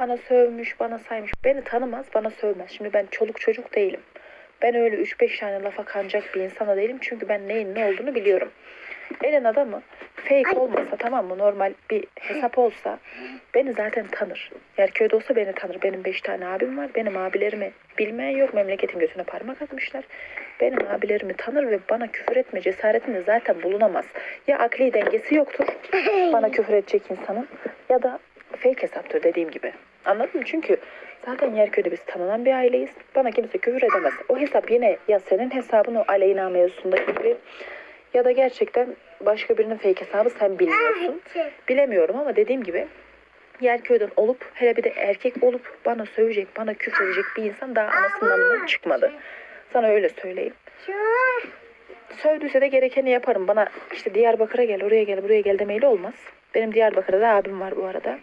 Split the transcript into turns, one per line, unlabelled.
Bana sövmüş, bana saymış. Beni tanımaz, bana sövmez. Şimdi ben çoluk çocuk değilim. Ben öyle 3-5 tane lafa kanacak bir insana değilim. Çünkü ben neyin ne olduğunu biliyorum. Elin adamı fake olmasa tamam mı normal bir hesap olsa beni zaten tanır. Yerköy'de olsa beni tanır. Benim 5 tane abim var. Benim abilerimi bilmeyen yok. Memleketin götüne parmak atmışlar. Benim abilerimi tanır ve bana küfür etme cesaretinde zaten bulunamaz. Ya akli dengesi yoktur bana küfür edecek insanın ya da fake hesaptır dediğim gibi. Anladın mı? Çünkü zaten Yerköy'de biz tanınan bir aileyiz. Bana kimse küfür edemez. O hesap yine ya senin hesabın o Aleyna mevzusunda gibi ya da gerçekten başka birinin fake hesabı sen bilmiyorsun. Bilemiyorum ama dediğim gibi Yerköy'den olup hele bir de erkek olup bana sövecek, bana küfür edecek bir insan daha anasının namından çıkmadı. Sana öyle söyleyeyim. Sövdüyse de gerekeni yaparım. Bana işte Diyarbakır'a gel, oraya gel, buraya gel demeyle olmaz. Benim Diyarbakır'da da abim var bu arada.